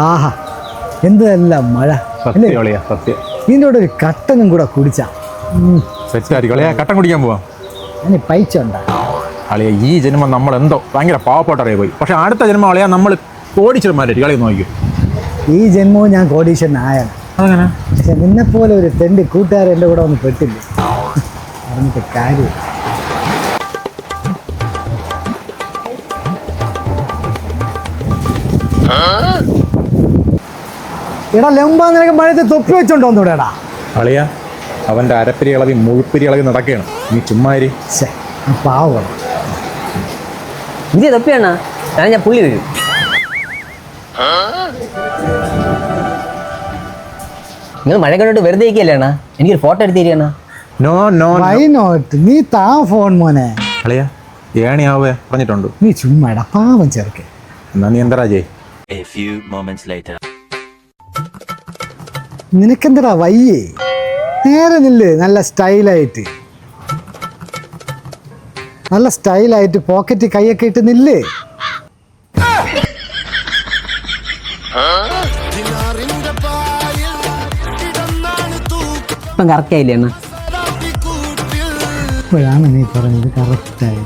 ആഹാ എന്തല്ല മഴ. സത്യം ഇതിന്റെ കൂടെ ഒരു കട്ടനും കൂടെ കുടിച്ചാ. കട്ടൻ കുടിക്കാൻ പോവാം. അതിന് പൈസ അളിയ ഈ ജന്മം നമ്മൾ എന്തോ ഭയങ്കര പാവപ്പെട്ടറിയ പോയി. പക്ഷെ അടുത്ത ജന്മം അളിയാ നമ്മൾ കളി നോക്കിയോ ഈ ജന്മവും ഞാൻ കോടീശ്വരനായാണ്. അതങ്ങനെ? പക്ഷെ നിന്നെപ്പോലെ ഒരു തെണ്ടി കൂട്ടുകാരൻ എന്റെ കൂടെ ഒന്ന് പെട്ടില്ല? പറഞ്ഞിട്ട് കാര്യം എടാ ലെമ്പാ നിനക്ക് മഴയത്ത് തൊപ്പി വെച്ചോണ്ട് വന്നൂടെടാ അളിയ അവന്റെ അരപ്പിരി ഇളവി മുഴുപ്പിരി ഇളവി നടക്കുകയാണ്. നീ ചുമ്മാരി പാവം ഇത് തൊപ്പിയാണ് ഞാൻ ഞാൻ പുള്ളി വരും. നിങ്ങൾ മഴ കണ്ടിട്ട് വെറുതെ ഇരിക്കല്ലേ അണ്ണാ? എനിക്കൊരു ഫോട്ടോ എടുത്തിരിക്കണ നോ നോ വൈ നോട്ട് നീ താ ഫോൺ മോനെ. അളിയ ഏണിയാവേ പറഞ്ഞിട്ടുണ്ട്. നീ ചുമ്മാടാ പാവം ചേർക്കേ എന്നാ നീ എന്താ ചെയ് A few moments later. നിനക്കെന്തടാ വയ്യേ? നേരെ നില്ല്. നല്ല സ്റ്റൈലായിട്ട്. നല്ല സ്റ്റൈലായിട്ട് പോക്കറ്റ് കൈയൊക്കെ ഇട്ട് നില്ല്. ഇപ്പം കറക്റ്റ് ആയില്ലേ അണ്ണാ? ഇപ്പോഴാണ് നീ പറഞ്ഞത് കറക്റ്റായി